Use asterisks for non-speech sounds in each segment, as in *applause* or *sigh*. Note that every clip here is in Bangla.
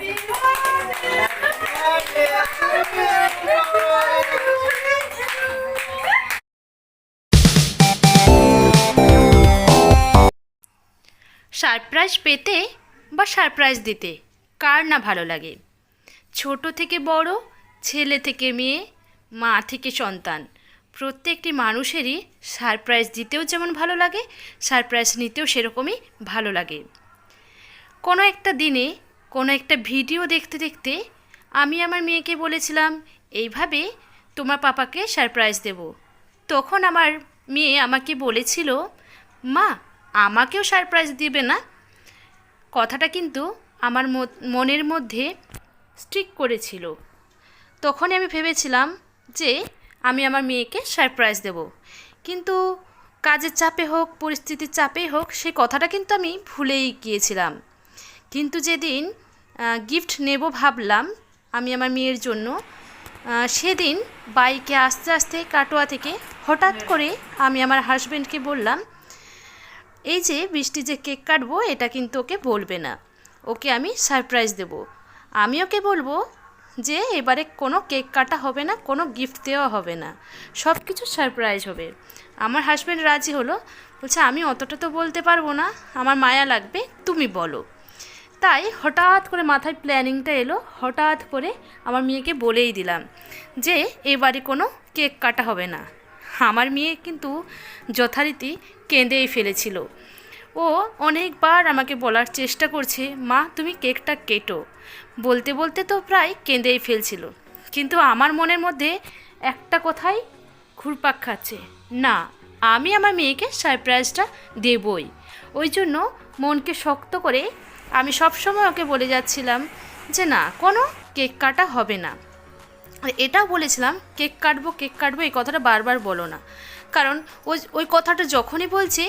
সারপ্রাইজ পেতে বা সারপ্রাইজ দিতে কার না ভালো লাগে? ছোট থেকে বড়, ছেলে থেকে মেয়ে, মা থেকে সন্তান। প্রত্যেকটি মানুষেরই সারপ্রাইজ দিতেও যেমন ভালো লাগে, সারপ্রাইজ নিতেও সেরকমই ভালো লাগে। কোনো একটা দিনে কোনো একটা ভিডিও দেখতে দেখতে আমি আমার মেয়েকে বলেছিলাম, এইভাবে তোমার পাপাকে সারপ্রাইজ দেব। তখন আমার মেয়ে আমাকে বলেছিল, মা, আমাকেও সারপ্রাইজ দিবে না? কথাটা কিন্তু আমার মনের মধ্যে স্ট্রিক করেছিল। তখন আমি ভেবেছিলাম যে আমি আমার মেয়েকে সারপ্রাইজ দেব। কিন্তু কাজের চাপে হোক, পরিস্থিতির চাপেই হোক সেই কথাটা কিন্তু আমি ভুলেই গিয়েছিলাম। কিন্তু যেদিন গিফট নেব ভাবলাম আমি আমার মেয়ের জন্য সেদিন বাইকে আস্তে আস্তে কাটোয়া থেকে হঠাৎ করে আমি আমার হাজব্যান্ডকে বললাম, এই যে বৃষ্টি যে কেক কাটবো, এটা কিন্তু ওকে বলবে না। ওকে আমি সারপ্রাইজ দেব। আমি ওকে বলব যে এবারে কোনো কেক কাটা হবে না, কোনো গিফট দেওয়া হবে না। সব কিছু সারপ্রাইজ হবে। আমার হাজব্যান্ড রাজি হলো। বলছে, আমি অতটা তো বলতে পারব না। আমার মায়া লাগবে, তুমি বলো। তাই হঠাৎ করে মাথায় প্ল্যানিংটা এলো, হঠাৎ করে আমার মেয়েকে বলেই দিলাম যে এবারে কোনো কেক কাটা হবে না। আমার মেয়ে কিন্তু যথারীতি কেঁদেই ফেলেছিল। ও অনেকবার আমাকে বলার চেষ্টা করছে, মা, তুমি কেকটা কেটো। বলতে বলতে তো প্রায় কেঁদেই ফেলছিল। কিন্তু আমার মনের মধ্যে একটা কথাই ঘুরপাক খাচ্ছে, না, আমি আমার মেয়েকে সারপ্রাইজটা দেবই। ওই জন্য মনকে শক্ত করে আমি সবসময় ওকে বলে যাচ্ছিলাম যে না, কোনো কেক কাটা হবে না। এটাও বলেছিলাম, কেক কাটবো কেক কাটবো, এই কথাটা বারবার বলো না। কারণ ওই ওই কথাটা যখনই বলছে,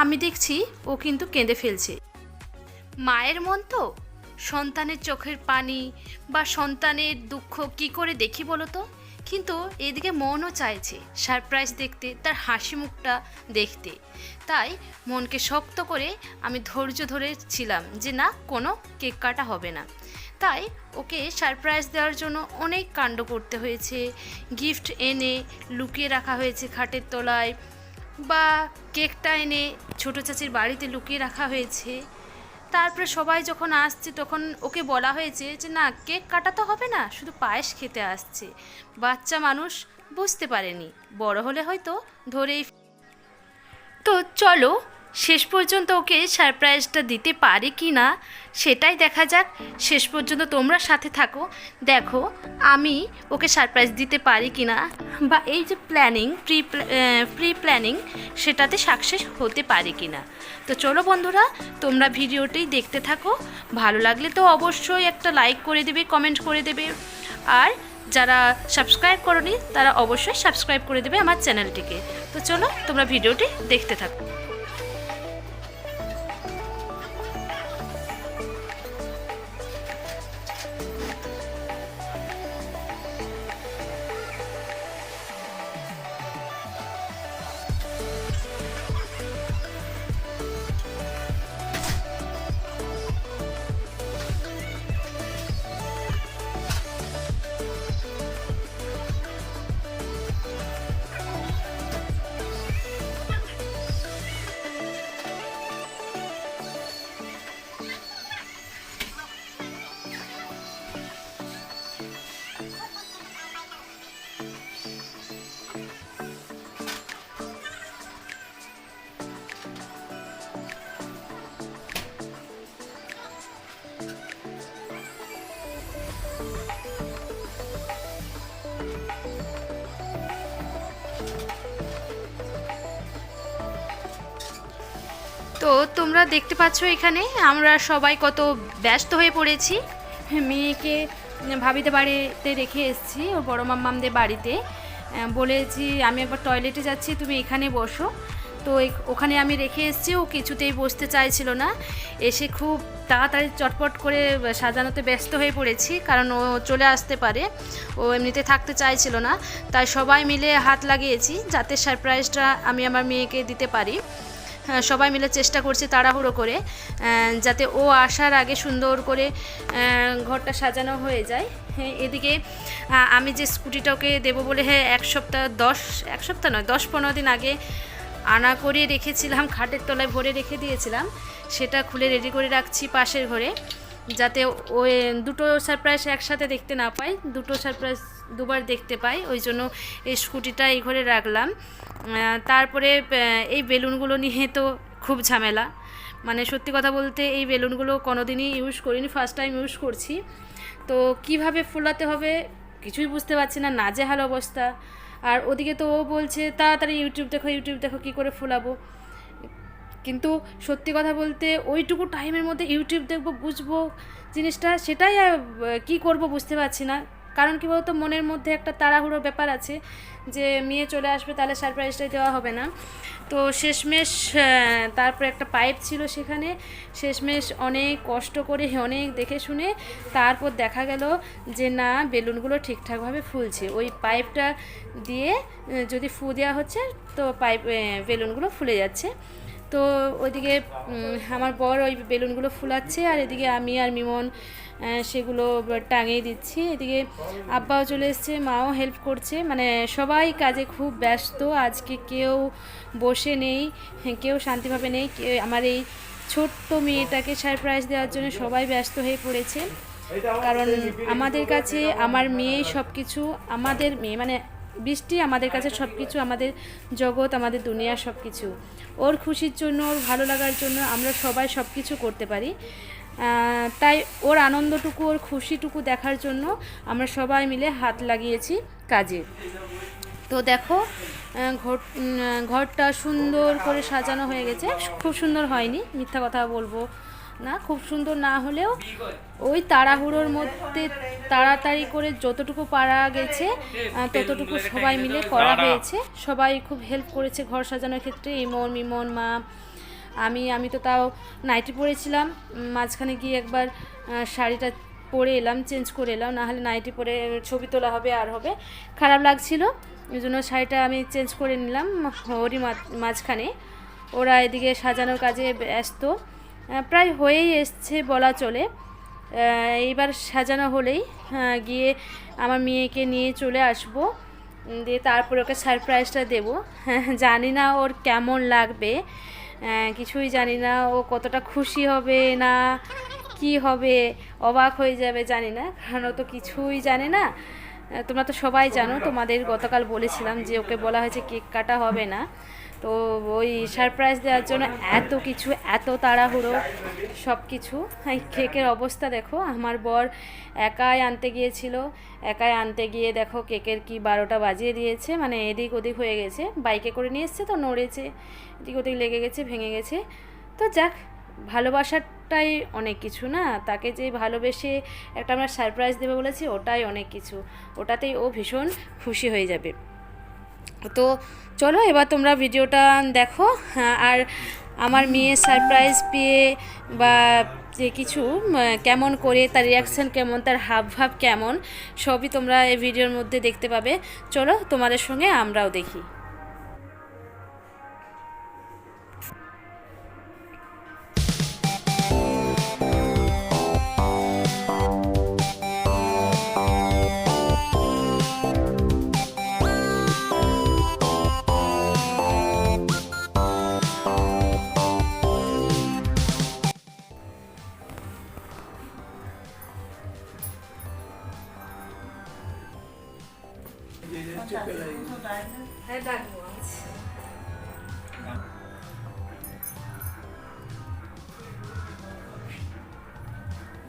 আমি দেখছি ও কিন্তু কেঁদে ফেলছে। মায়ের মন তো? সন্তানের চোখের পানি বা সন্তানের দুঃখ কি করে দেখি বলো তো? কিন্তু এদিকে মনও চাইছে সারপ্রাইজ দেখতে, তার হাসি মুখটা দেখতে। তাই মনকে শক্ত করে আমি ধৈর্য ধরে ছিলাম যে না, কোনো কেক কাটা হবে না। তাই ওকে সারপ্রাইজ দেওয়ার জন্য অনেক কাণ্ড করতে হয়েছে। গিফট এনে লুকিয়ে রাখা হয়েছে খাটের তলায় বা কেকটা এনে ছোটো চাচির বাড়িতে লুকিয়ে রাখা হয়েছে। তারপরে সবাই যখন আসছে, তখন ওকে বলা হয়েছে যে, না, কেক কাটা তো হবে না, শুধু পায়েস খেতে আসছে। বাচ্চা মানুষ বুঝতে পারেনি। বড় হলে হয়তো ধরেই তো চলো শেষ পর্যন্ত ওকে সারপ্রাইজটা দিতে পারি কি না, সেটাই দেখা যাক। শেষ পর্যন্ত তোমরা সাথে থাকো। দেখো, আমি ওকে সারপ্রাইজ দিতে পারি কি না। বা এই যে প্ল্যানিং প্রি প্রি প্ল্যানিং সেটাতে সাকসেস হতে পারি কি না। তো চলো বন্ধুরা, তোমরা ভিডিওটি দেখতে থাকো। ভালো লাগলে তো অবশ্যই একটা লাইক করে দেবে কমেন্ট করে দেবে। আর যারা সাবস্ক্রাইব করনি, তারা অবশ্যই সাবস্ক্রাইব করে দেবে আমার চ্যানেলটিকে তো চলো, তোমরা ভিডিওটি দেখতে থাকো। তো তোমরা দেখতে পাচ্ছ এখানে, আমরা সবাই কত ব্যস্ত হয়ে পড়েছি। মেয়েকে ভাবিতে বাড়িতে রেখে এসেছি ওর বড় মাম্মামদের বাড়িতে। বলেছি, আমি একবার টয়লেটে যাচ্ছি, তুমি এখানে বসো। তো ওখানে আমি রেখে এসেছি, ও কিছুতেই বসতে চাইছিল না। এসে খুব তাড়াতাড়ি চটপট করে সাজানোতে ব্যস্ত হয়ে পড়েছি, কারণ ও চলে আসতে পারে। ও এমনিতে থাকতে চাইছিল না, তাই সবাই মিলে হাত লাগিয়েছি, যাতে সারপ্রাইজটা আমি আমার মেয়েকে দিতে পারি। সবাই মিলে চেষ্টা করছি তাড়াহুড়ো করে যাতে ও আসার আগে সুন্দর করে ঘরটা সাজানো হয়ে যায়। হ্যাঁ, এদিকে আমি যে স্কুটিটা ওকে দেবো বলে হ্যাঁ এক সপ্তাহ দশ এক সপ্তাহ নয় দশ পনেরো দিন আগে আনা করে রেখেছিলাম খাটের তলায় ভরে রেখে দিয়েছিলাম। সেটা খুলে রেডি করে রাখছি পাশের ঘরে যাতে ওই দুটো সারপ্রাইজ একসাথে দেখতে না পাই দুটো সারপ্রাইজ দুবার দেখতে পাই ওই জন্য এই স্কুটিটা এই ঘরে রাখলাম। তারপরে এই বেলুনগুলো নিয়ে তো খুব ঝামেলা। মানে সত্যি কথা বলতে এই বেলুনগুলো কোনোদিনই ইউজ করিনি ফার্স্ট টাইম ইউজ করছি। তো কীভাবে ফোলাতে হবে কিছুই বুঝতে পারছি না, নাজেহাল অবস্থা। আর ওদিকে তো ও বলছে, তাড়াতাড়ি ইউটিউব দেখো ইউটিউব দেখো কী করে ফোলাবো। কিন্তু সত্যি কথা বলতে ওইটুকু টাইমের মধ্যে ইউটিউব দেখব, বুঝব জিনিসটা, সেটাই কী করব বুঝতে পারছি না। কারণ কী বলতো, মনের মধ্যে একটা তাড়াহুড়ো ব্যাপার আছে যে মেয়ে চলে আসবে তাহলে সারপ্রাইজটাই দেওয়া হবে না। তো শেষমেশ তারপরে একটা পাইপ ছিল সেখানে। শেষমেশ অনেক কষ্ট করে, অনেক দেখে শুনে তারপর দেখা গেল যে না, বেলুনগুলো ঠিকঠাকভাবে ফুলছে। ওই পাইপটা দিয়ে যদি ফু দেওয়া হচ্ছে, তো পাইপ বেলুনগুলো ফুলে যাচ্ছে। তো ওইদিকে আমার বর ওই বেলুনগুলো ফুলাচ্ছে আর এদিকে আমি আর মিমন সেগুলো টাঙিয়ে দিচ্ছি। এদিকে আব্বাও চলে এসছে, মাও হেল্প করছে। মানে সবাই কাজে খুব ব্যস্ত, আজকে কেউ বসে নেই, কেউ শান্তিভাবে নেই। আমার এই ছোট্ট মেয়েটাকে সারপ্রাইজ দেওয়ার জন্য সবাই ব্যস্ত হয়ে পড়েছে। কারণ আমাদের কাছে আমার মেয়ে সব কিছু আমাদের মেয়ে মানে বৃষ্টি আমাদের কাছে সব কিছু আমাদের জগৎ, আমাদের দুনিয়া সব কিছু ওর খুশির জন্য, ওর ভালো লাগার জন্য আমরা সবাই সব কিছু করতে পারি। তাই ওর আনন্দটুকু, ওর খুশিটুকু দেখার জন্য আমরা সবাই মিলে হাত লাগিয়েছি কাজে। তো দেখো ঘর ঘরটা সুন্দর করে সাজানো হয়ে গেছে। খুব সুন্দর হয়নি, মিথ্যা কথা বলব না। খুব সুন্দর না হলেও ওই তাড়াহুড়োর মধ্যে তাড়াতাড়ি করে যতটুকু পারা গেছে ততটুকু সবাই মিলে করা হয়েছে। সবাই খুব হেল্প করেছে ঘর সাজানোর ক্ষেত্রে ইমন মিমন মা আমি আমি তো তাও নাইটি পরেছিলাম মাঝখানে গিয়ে একবার শাড়িটা পরে এলাম চেঞ্জ করে এলাম। নাহলে নাইটি পরে ছবি তোলা হবে, আর হবে। খারাপ লাগছিল ওই জন্য শাড়িটা আমি চেঞ্জ করে নিলাম ওরই মাঝখানে। ওরা এদিকে সাজানোর কাজে ব্যস্ত। প্রায় হয়েই এসছে বলা চলে। এইবার সাজানো হলেই গিয়ে আমার মেয়েকে নিয়ে চলে আসব। দিয়ে তারপরে ওকে সারপ্রাইজটা দেবো। *laughs* জানি না ওর কেমন লাগবে। কিছুই জানি না, ও কতটা খুশি হবে না, কি হবে, অবাক হয়ে যাবে, জানি না, কারণ ও তো কিছুই জানে না। তোমরা তো সবাই জানো, তোমাদের গতকাল বলেছিলাম যে ওকে বলা হয়েছে কেক কাটা হবে না। তো ওই সারপ্রাইজ দেওয়ার জন্য এত কিছু, এত তাড়াহুড়ো সব কিছু কেকের অবস্থা দেখো, আমার বর একাই আনতে গিয়েছিল, একাই আনতে গিয়ে দেখো কেকের কি বারোটা বাজিয়ে দিয়েছে মানে এদিক ওদিক হয়ে গেছে। বাইকে করে নিয়ে এসছে তো নড়েছে এদিক ওদিক লেগে গেছে, ভেঙে গেছে। তো যাক ভালোবাসাটাই অনেক কিছু না? তাকে যে ভালোবেসে একটা আমরা সারপ্রাইজ দেবে বলেছি, ওটাই অনেক কিছু। ওটাতেই ও ভীষণ খুশি হয়ে যাবে। তো চলো এবার তোমরা ভিডিওটা দেখো হ্যাঁ, আর আমার মেয়ে সারপ্রাইজ পেয়ে বা যে কিছু কেমন করে তার রিয়াকশান কেমন তার হাব ভাব কেমন সবই তোমরা এই ভিডিওর মধ্যে দেখতে পাবে। চলো তোমাদের সঙ্গে আমরাও দেখি।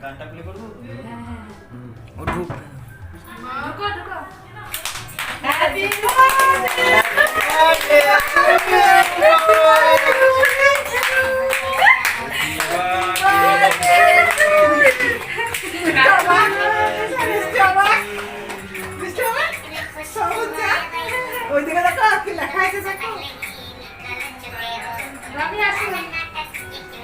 গানটা প্লে করব? ও ঢুক। ওইদিকে দেখো কি লেখা আছে দেখো খুশি খুশি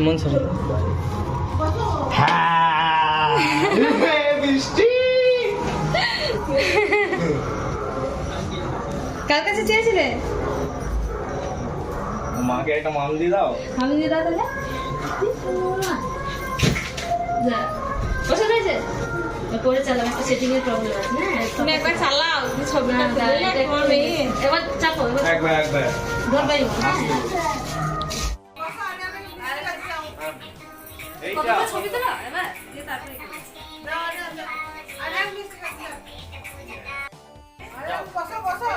মন সরে কার কাছে চেয়েছিলে? মাকে একটা মাল দিয়ে দাও। আমি দিয়ে দাও তাহলে। যা। পছন্দ হয়েছে পরে চালাম একটা সেটিং এর প্রবলেম আছে হ্যাঁ? তুমি একবার চালাও ছবিটা এবার চাপো এবার একবার একবার। ধরবাই ছবি তো এবার দিয়ে তারপরে বসো বসো।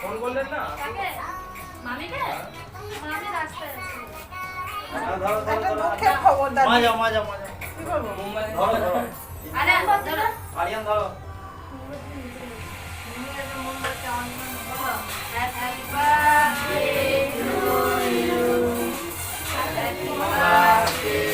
ফোন করলেন না মামিকে? মামি রাস্তায় আছে। মাজা মাজা মাজা ধরো। ধরো আরে ধরো আরিয়ান ধরো এটা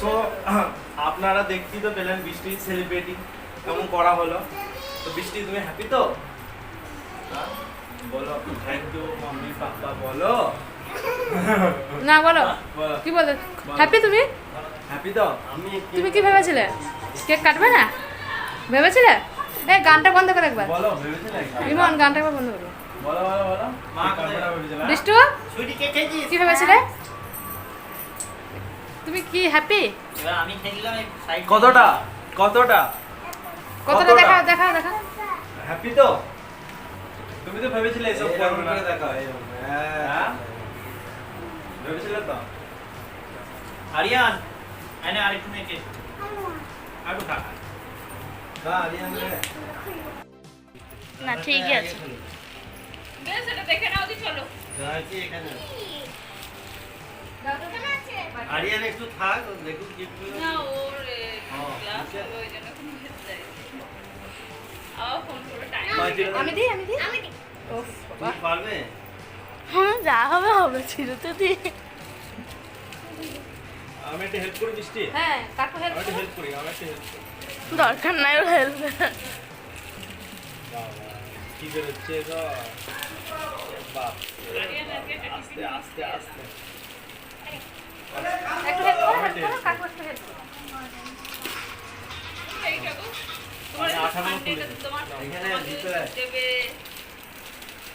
সো *clears throat* আপনারা দেখতেই তো পেলেন বৃষ্টি সেলিব্রেটিং কেমন করা হলো। তো বৃষ্টি তুমি হ্যাপি তো? হ্যাঁ? বলো থ্যাংক ইউ মাম্মি পাপা বলো। না বলো। *laughs* কি বলো? হ্যাপি তুমি? হ্যাপি তো? আমি তুমি কি ভেবেছিলে? কেক কাটবে না? ভেবেছিলে? এই গানটা বন্ধ করে একবার। বলো ভেবেছিলে ইমন গানটা একবার বন্ধ করো। বলো বলো বলো। মা কথা ভেবেছিলে? বিষ্টু? ছুটি কে খেয়েছিস? কি ভেবেছিলে? তুমি কি হ্যাপি এবার আমি খেললাম কতটা? কতটা? কতটা কতটা? দেখাও দেখাও দেখাও। হ্যাপি তো? তুমি তো ভেবেছিলে এসব করবে না। করে দেখাও, হ্যাঁ। ভেবেছিলে তো? আরিয়ান এনে আরেকটু নেকে আরও খা। খা আরিয়ান রে। না ঠিকই আছে। রাখি এখানে। আরিয়ান একটু থাক ও দেখুন কি কি না ওরে আমি দিই আমি দিই? পারবে? হ্যাঁ যা হবে হবে ছিল তো দি। আমি একটা হেল্প করি বৃষ্টি হ্যাঁ কাকু আমি হেল্প একটা হেল্প করি আমি একটা হেল্প করি। দরকার নাই ওর হেল্প কি বেরোচ্ছে বাপ আস্তে আস্তে আস্তে।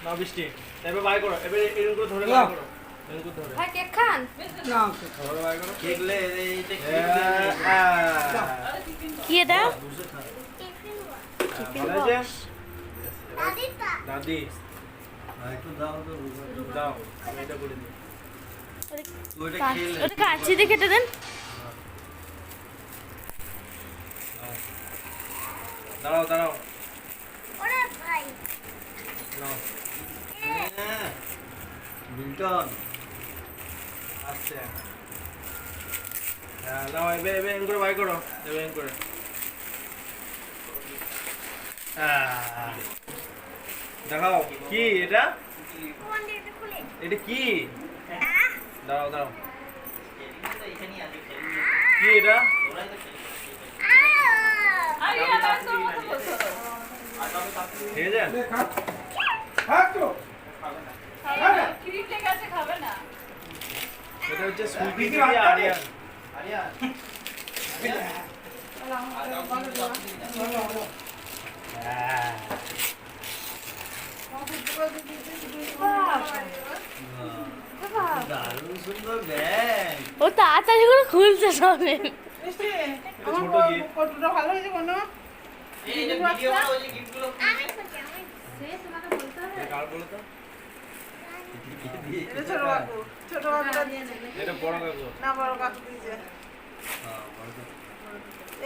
না বৃষ্টি। এবার বাই করো এবার এরকম করে ধরে বাই করো। এরকম করে ধরে। ভাই কেক খান? ধরে বাই করো। দেখলে এইটা কি কি এটা? ভালো দাদি একটু দাও তো দাও এটা করে দিই ওটা কাঁচি দিয়ে কেটে দেন। দাঁড়াও দাঁড়াও। নাও হ্যাঁ। হ্যাঁ নাও এবার এবার এম করে বাই করো। এবার এম করে। আহ, দেখাও কি এটা? এটা কি? দাঁড়াও দাঁড়াও কি এটা ঠিক আছে খাও হচ্ছে সুইটি দিদি আরিয়ান আরিয়ান হ্যাঁ দারুণ সুন্দর ব্যাগ। ও তাড়াতাড়ি করে খুলছে সবে আমার। ভালো হয়েছে কোনো?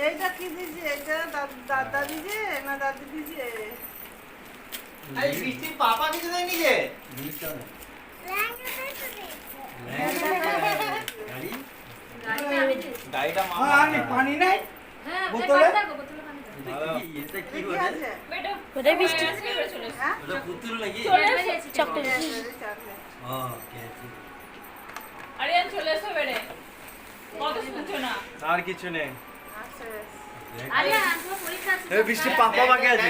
এইটা কি দিয়েছে? এটা দাদা দিয়েছে না দাদি দিয়েছে? আরে বৃষ্টির পাপা কিছু দেয়নি যে পানি নাই বোতলে বৃষ্টি আর কিছু নেই পাপা বাকি আছে?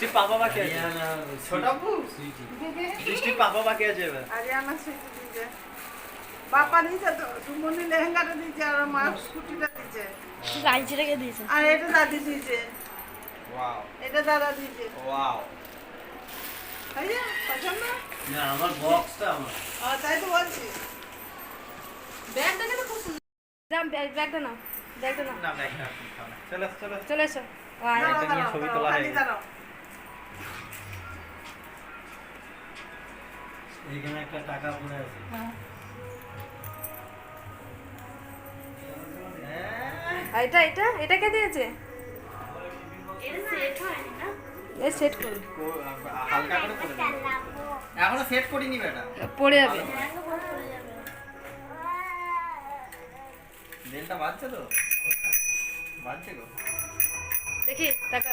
কে পাপা বাকি আছে। ছোট বৃষ্টির পাপা বাকি আছে এবার দিয়েছে তো সুমনি লেহেঙ্গাটা দিয়েছে আর মা স্কুটিটা দিয়েছে। গাড়ি ছেড়ে দিয়েছে। আর এটা দাদি দিয়েছে। ওয়াও এটা দাদা দিয়েছে। ওয়াও তাই পছন্দ? না আমার বক্সটা আমার। ও, তাই তো বলছি। ব্যাগটা কিন্তু খুব সুন্দর ব্যাগটা নাও ব্যাগটা নাও। না ব্যাগ না। চলো চলো চলে এসো। দাঁড়াও, এটা নিয়ে ছবি তোলা হয়ে। এখানে একটা টাকা পড়ে আছে। হ্যাঁ। আর এটা এটা? এটা কে দিয়েছে? এ সেট করি। হালকা করে করে এখনও সেট করিনি বেটা। পড়ে যাবে। বেলটা বাজছে তো? বাজছে গো। দেখি টাকা